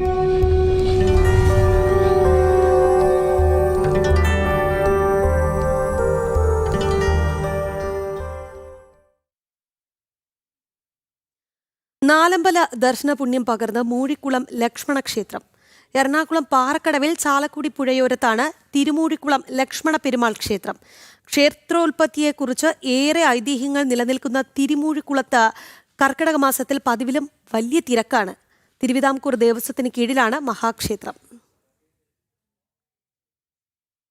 നാലമ്പല ദർശന പുണ്യം പകർന്ന് മൂഴിക്കുളം ലക്ഷ്മണക്ഷേത്രം. എറണാകുളം പാറക്കടവിൽ ചാലക്കുടി പുഴയോരത്താണ് തിരുമൂഴിക്കുളം ലക്ഷ്മണ പെരുമാൾ ക്ഷേത്രം. ക്ഷേത്രോൽപത്തിയെക്കുറിച്ച് ഏറെ ഐതിഹ്യങ്ങൾ നിലനിൽക്കുന്ന തിരുമൂഴിക്കുളത്ത് കർക്കിടക മാസത്തിൽ പതിവിലും വലിയ തിരക്കാണ്. തിരുവിതാംകൂർ ദേവസ്വത്തിന് കീഴിലാണ് മഹാക്ഷേത്രം.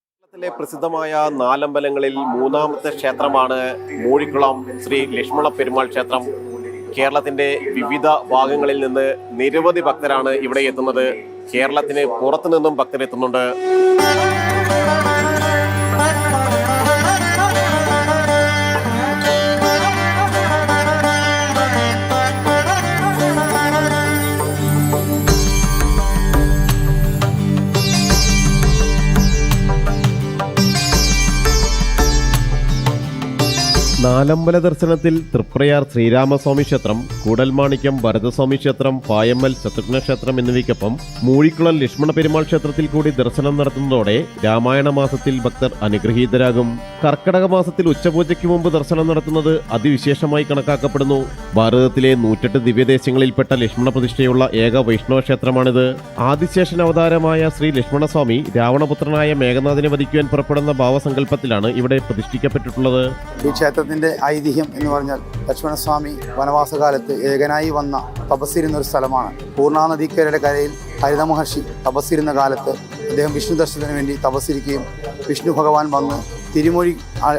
കേരളത്തിലെ പ്രസിദ്ധമായ നാലമ്പലങ്ങളിൽ മൂന്നാമത്തെ ക്ഷേത്രമാണ് മൂഴിക്കുളം ശ്രീ ലക്ഷ്മണ പെരുമാൾ ക്ഷേത്രം. കേരളത്തിന്റെ വിവിധ ഭാഗങ്ങളിൽ നിന്ന് നിരവധി ഭക്തരാണ് ഇവിടെ എത്തുന്നത്. കേരളത്തിന് പുറത്തു നിന്നും ഭക്തരെത്തുന്നുണ്ട്. നാലമ്പല ദർശനത്തിൽ തൃപ്രയാർ ശ്രീരാമസ്വാമി ക്ഷേത്രം കൂടൽമാണിക്യം ഭരതസ്വാമി ക്ഷേത്രം പായമ്മൽ ശത്രുഘ്ന ക്ഷേത്രം എന്നിവയ്ക്കൊപ്പം മൂഴിക്കുളം ലക്ഷ്മണ പെരുമാൾ ക്ഷേത്രത്തിൽ കൂടി ദർശനം നടത്തുന്നതോടെ രാമായണ മാസത്തിൽ ഭക്തർ അനുഗ്രഹീതരാകും. കർക്കടക മാസത്തിൽ ഉച്ചപൂജയ്ക്ക് മുമ്പ് ദർശനം നടത്തുന്നത് അതിവിശേഷമായി കണക്കാക്കപ്പെടുന്നു. ഭാരതത്തിലെ നൂറ്റെട്ട് ദിവ്യദേശങ്ങളിൽപ്പെട്ട ലക്ഷ്മണ പ്രതിഷ്ഠയുള്ള ഏക വൈഷ്ണവ ക്ഷേത്രമാണിത്. ആദിശേഷൻ അവതാരമായ ശ്രീ ലക്ഷ്മണസ്വാമി രാവണപുത്രനായ മേഘനാഥിനെ വധിക്കുവാൻ പുറപ്പെടുന്ന ഭാവസങ്കല്പത്തിലാണ് ഇവിടെ പ്രതിഷ്ഠിക്കപ്പെട്ടിട്ടുള്ളത്. ക്ഷേത്രത്തിന്റെ ഐതിഹ്യം എന്ന് പറഞ്ഞാൽ ലക്ഷ്മണസ്വാമി വനവാസകാലത്ത് ഏകനായി വന്ന തപസ്സിരുന്ന ഒരു സ്ഥലമാണ് പൂർണാനദിക്കരയുടെ കരയിൽ ഹരിത മഹർഷി തപസ്സിരുന്ന കാലത്ത് അദ്ദേഹം വിഷ്ണു ദർശനത്തിന് വേണ്ടി തപസ്സിരിക്കുകയും വിഷ്ണു ഭഗവാൻ വന്ന് തിരുമൊഴി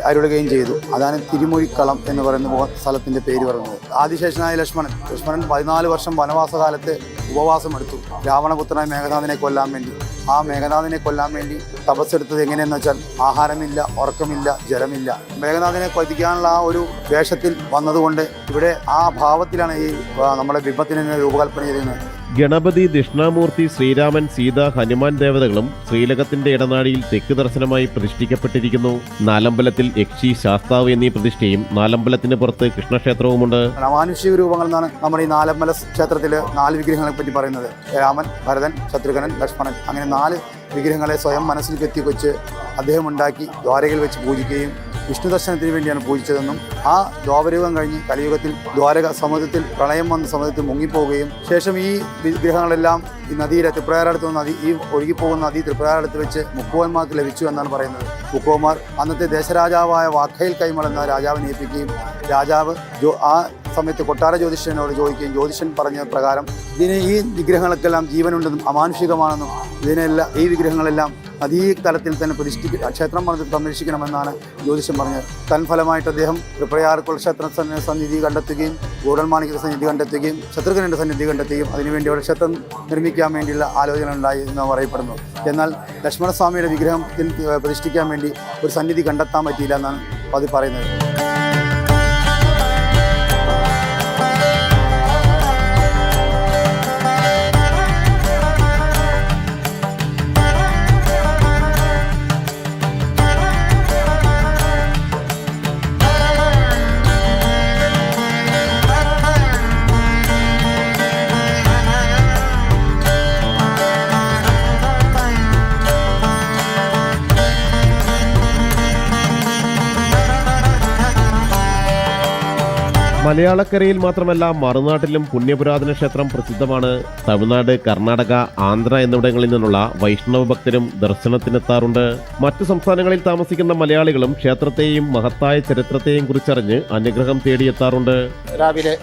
അരുളുകയും ചെയ്തു. അതാണ് തിരുമൊഴിക്കളം എന്ന് പറയുന്ന സ്ഥലത്തിന്റെ പേര് പറയുന്നത് ആദിശേഷനായ ലക്ഷ്മണൻ ലക്ഷ്മണൻ പതിനാല് വർഷം വനവാസകാലത്ത് ഉപവാസമെടുത്തു. രാവണപുത്രനായ മേഘനാഥിനെ കൊല്ലാൻ വേണ്ടി. ആ മേഘനാഥിനെ കൊല്ലാൻ വേണ്ടി തപസ്സെടുത്തത് എങ്ങനെയെന്ന് വെച്ചാൽ ആഹാരമില്ല ഉറക്കമില്ല ജലമില്ല. മേഘനാഥിനെ കൊതിക്കാനുള്ള ആ ഒരു വേഷത്തിൽ വന്നതുകൊണ്ട് ഇവിടെ ആ ഭാവത്തിലാണ് ഈ നമ്മളെ നമ്മുടെ ബിംബത്തിനെ രൂപകൽപ്പന ചെയ്തിരുന്നത്. ഗണപതി ദക്ഷിണാമൂർത്തി ശ്രീരാമൻ സീത ഹനുമാൻ ദേവതകളും ശ്രീലകത്തിന്റെ ഇടനാഴിയിൽ തെക്ക് ദർശനമായി പ്രതിഷ്ഠിക്കപ്പെട്ടിരിക്കുന്നു. നാലമ്പലത്തിൽ യക്ഷി ശാസ്താവ് എന്നീ പ്രതിഷ്ഠയും നാലമ്പലത്തിന് പുറത്ത് കൃഷ്ണക്ഷേത്രവുമുണ്ട്. അമാനുഷിക രൂപങ്ങൾ എന്നാണ് നമ്മുടെ ഈ നാലമ്പല ക്ഷേത്രത്തിൽ നാല് വിഗ്രഹങ്ങളെ പറ്റി പറയുന്നത്. രാമൻ ഭരതൻ ശത്രുഘ്നൻ ലക്ഷ്മണൻ. അങ്ങനെ നാല് വിഗ്രഹങ്ങളെ സ്വയം മനസ്സിൽ കെത്തിക്കൊച്ച് അദ്ദേഹം ഉണ്ടാക്കി ദ്വാരകയിൽ വെച്ച് പൂജിക്കുകയും വിഷ്ണു ദർശനത്തിന് വേണ്ടിയാണ് പൂജിച്ചതെന്നും ആ ദ്വാപരയുഗം കഴിഞ്ഞ് കലിയുഗത്തിൽ ദ്വാരക സമുദ്രത്തിൽ പ്രളയം വന്ന സമുദ്രത്തിൽ മുങ്ങിപ്പോവുകയും ശേഷം ഈ വിഗ്രഹങ്ങളെല്ലാം ഈ നദിയിലെ തൃപ്രയാറടുത്ത് നദി ഈ ഒഴുകിപ്പോകുന്ന നദി തൃപ്രയാറടുത്ത് വെച്ച് മുക്കുവന്മാർക്ക് ലഭിച്ചു എന്നാണ് പറയുന്നത്. മുക്കുവന്മാർ അന്നത്തെ ദേശരാജാവായ വാഖയിൽ കൈമൾ എന്ന രാജാവിനെ ഏൽപ്പിക്കുകയും രാജാവ് ആ സമയത്ത് കൊട്ടാര ജ്യോതിഷനോട് ചോദിക്കുകയും ജ്യോതിഷൻ പറഞ്ഞ പ്രകാരം ഇതിന് ഈ വിഗ്രഹങ്ങൾക്കെല്ലാം ജീവനുണ്ടെന്നും അമാനുഷികമാണെന്നും ഇതിനെല്ലാം ഈ വിഗ്രഹങ്ങളെല്ലാം അതീ തലത്തിൽ തന്നെ പ്രതിഷ്ഠിക്ക ക്ഷേത്രം പറഞ്ഞ് സംരക്ഷിക്കണമെന്നാണ് ജ്യോതിഷം പറഞ്ഞത്. തൻഫലമായിട്ട് അദ്ദേഹം കുലക്ഷേത്ര സന്ന- സന്നിധി കണ്ടെത്തുകയും ഗൂഢൽമാണിക്യ സന്നിധി കണ്ടെത്തുകയും ശത്രുഘ്നന്റെ സന്നിധി കണ്ടെത്തുകയും അതിനുവേണ്ടി അവിടെ ക്ഷേത്രം നിർമ്മിക്കാൻ വേണ്ടിയുള്ള ആലോചന ഉണ്ടായി എന്ന് പറയപ്പെടുന്നു എന്നാൽ ലക്ഷ്മണസ്വാമിയുടെ വിഗ്രഹത്തിൽ പ്രതിഷ്ഠിക്കാൻ വേണ്ടി ഒരു സന്നിധി കണ്ടെത്താൻ പറ്റിയില്ല എന്നാണ് അത് പറയുന്നത്. മലയാളക്കരയിൽ മാത്രമല്ല മറുനാട്ടിലും പുണ്യപുരാതന ക്ഷേത്രം പ്രസിദ്ധമാണ്. തമിഴ്നാട് കർണാടക ആന്ധ്ര എന്നിവിടങ്ങളിൽ നിന്നുള്ള വൈഷ്ണവ ഭക്തരും ദർശനത്തിനെത്താറുണ്ട്. മറ്റു സംസ്ഥാനങ്ങളിൽ താമസിക്കുന്ന മലയാളികളും ക്ഷേത്രത്തെയും മഹത്തായ ചരിത്രത്തെയും കുറിച്ചറിഞ്ഞ് അനുഗ്രഹം തേടിയെത്താറുണ്ട്. രാവിലെ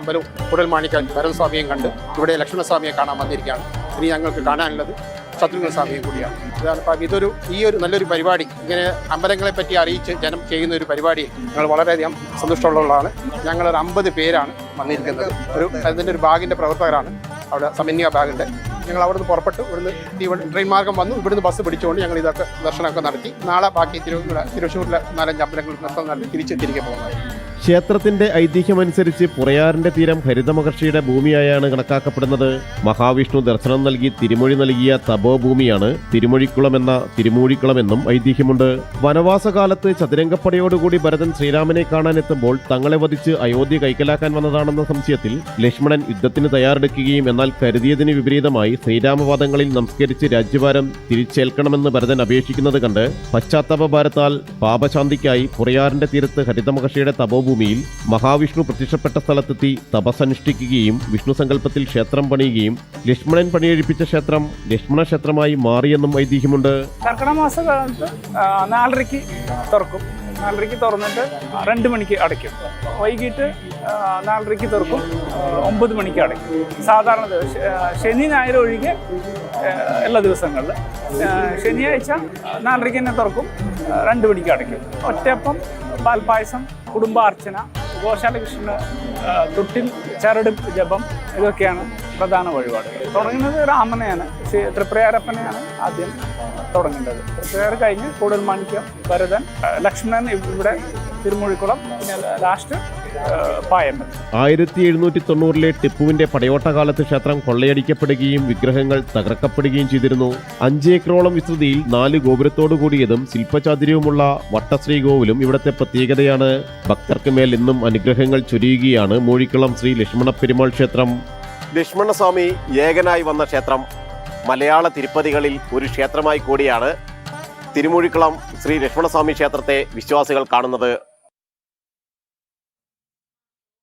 അമ്പലവും കുടൽമാണിക്കൻ ഭരതസ്വാമിയും കണ്ട് ഇവിടെ ലക്ഷ്മണസ്വാമിയെ കാണാൻ വന്നിരിക്കുകയാണ്. ഇനി ഞങ്ങൾക്ക് കാണാനുള്ളത് ശത്രുഘ്ന സ്വാമിയും കൂടിയാണ്. ഇതാണ് അപ്പം ഇതൊരു ഈ ഒരു നല്ലൊരു പരിപാടി. ഇങ്ങനെ അമ്പലങ്ങളെ പറ്റി അറിയിച്ച് ജനം ചെയ്യുന്ന ഒരു പരിപാടി. ഞങ്ങൾ വളരെയധികം സന്തുഷ്ടമുള്ളതാണ് ഞങ്ങളൊരു അമ്പത് പേരാണ് വന്നിരിക്കുന്നത്. ഒരു അതിന്റെ ഒരു ബാഗിന്റെ പ്രവർത്തകരാണ് അവിടെ സമന്വയ ബാഗിന്റെ. ഞങ്ങൾ അവിടുന്ന് പുറപ്പെട്ടു. ഇവിടുന്ന് ഇവിടെ ട്രെയിൻ മാർഗം വന്നു. ഇവിടുന്ന് ബസ് പിടിച്ചുകൊണ്ട് ഞങ്ങൾ ഇതൊക്കെ ദർശനമൊക്കെ നടത്തി. നാളെ ബാക്കി തിരുവനന്തപുരം തിരുവശൂരിലെ നാലഞ്ച് അമ്പലങ്ങളിൽ നൃത്തം നടത്തി തിരിച്ച് തിരികെ പോകുന്നത് ക്ഷേത്രത്തിന്റെ ഐതിഹ്യമനുസരിച്ച് പുറയാറിന്റെ തീരം ഹരിതമഹർഷിയുടെ ഭൂമിയായാണ് കണക്കാക്കപ്പെടുന്നത്. മഹാവിഷ്ണു ദർശനം നൽകി തിരുമൊഴി നൽകിയ തപോഭൂമിയാണ് തിരുമൊഴിക്കുളം എന്ന തിരുമൂഴിക്കുളം എന്നും ഐതിഹ്യമുണ്ട്. വനവാസകാലത്ത് ചതുരംഗപ്പടയോടുകൂടി ഭരതൻ ശ്രീരാമനെ കാണാനെത്തുമ്പോൾ തങ്ങളെ വധിച്ച് അയോധ്യ കൈക്കലാക്കാൻ വന്നതാണെന്ന സംശയത്തിൽ ലക്ഷ്മണൻ യുദ്ധത്തിന് തയ്യാറെടുക്കുകയും എന്നാൽ കരുതിയതിന് വിപരീതമായി ശ്രീരാമവാദങ്ങളിൽ നമസ്കരിച്ച് രാജ്യഭാരം തിരിച്ചേൽക്കണമെന്ന് ഭരതൻ അപേക്ഷിക്കുന്നത് കണ്ട് പശ്ചാത്താപ ഭാരത്താൽ പാപശാന്തിക്കായി പുറയാറിന്റെ തീരത്ത് ഹരിതമഹർഷിയുടെ തപോഭൂമിയിൽ മഹാവിഷ്ണു പ്രത്യക്ഷപ്പെട്ട സ്ഥലത്തെത്തി തപസ്സനുഷ്ഠിക്കുകയും വിഷ്ണു സങ്കല്പത്തിൽ ക്ഷേത്രം പണിയുകയും ലക്ഷ്മണൻ പണിയെഴുപ്പിച്ച ക്ഷേത്രം ലക്ഷ്മണ ക്ഷേത്രമായി മാറിയെന്നും ഐതിഹ്യമുണ്ട്. കർക്കിടക മാസ നാലരയ്ക്ക് തുറക്കും. നാലരയ്ക്ക് തുറന്നിട്ട് രണ്ട് മണിക്ക് അടയ്ക്കും. വൈകിട്ട് നാലരയ്ക്ക് തുറക്കും ഒമ്പത് മണിക്ക് അടയ്ക്കും. സാധാരണ ദിവസം ശനി ഞായർ ഒഴികെ എല്ലാ ദിവസങ്ങളിലും. ശനിയാഴ്ച നാലരയ്ക്ക് തന്നെ തുറക്കും രണ്ട് മണിക്ക് അടയ്ക്കും. ഒറ്റപ്പം പാൽപ്പായസം കുടുംബാർച്ചന ഗോശാല കൃഷ്ണന് തൊട്ടിൽ ചരട് ജപം ഇതൊക്കെയാണ് പ്രധാന വഴിപാടുകൾ. തുടങ്ങുന്നത് രാമനെയാണ്. തൃപ്രയാരപ്പനെയാണ് ആദ്യം തുടങ്ങേണ്ടത്. തൃപ്രയാർ കഴിഞ്ഞ് കൂടുതൽ മാണിക്യം ഭരതൻ ലക്ഷ്മണൻ ഇവിടെ തിരുമൂഴിക്കുളം പിന്നെ ലാസ്റ്റ് ആയിരത്തി എഴുന്നൂറ്റി തൊണ്ണൂറിലെ ടിപ്പുവിന്റെ പടയോട്ടകാലത്ത് ക്ഷേത്രം കൊള്ളയടിക്കപ്പെടുകയും വിഗ്രഹങ്ങൾ തകർക്കപ്പെടുകയും ചെയ്തിരുന്നു. അഞ്ചേക്കറോളം വിസ്തൃതിയിൽ നാല് ഗോപുരത്തോടു കൂടിയതും ശില്പചാതുര്യവുമുള്ള വട്ടശ്രീകോവിലും ഇവിടത്തെ പ്രത്യേകതയാണ്. ഭക്തർക്ക് മേൽ ഇന്നും അനുഗ്രഹങ്ങൾ ചൊരിയുകയാണ് മൂഴിക്കുളം ശ്രീ ലക്ഷ്മണ പെരുമാൾ ക്ഷേത്രം. ലക്ഷ്മണസ്വാമി ഏകനായി വന്ന ക്ഷേത്രം മലയാള തിരുപ്പതികളിൽ ഒരു ക്ഷേത്രമായി കൂടിയാണ്. തിരുമൂഴിക്കുളം ശ്രീ ലക്ഷ്മണസ്വാമി ക്ഷേത്രത്തെ വിശ്വാസികൾ കാണുന്നത്.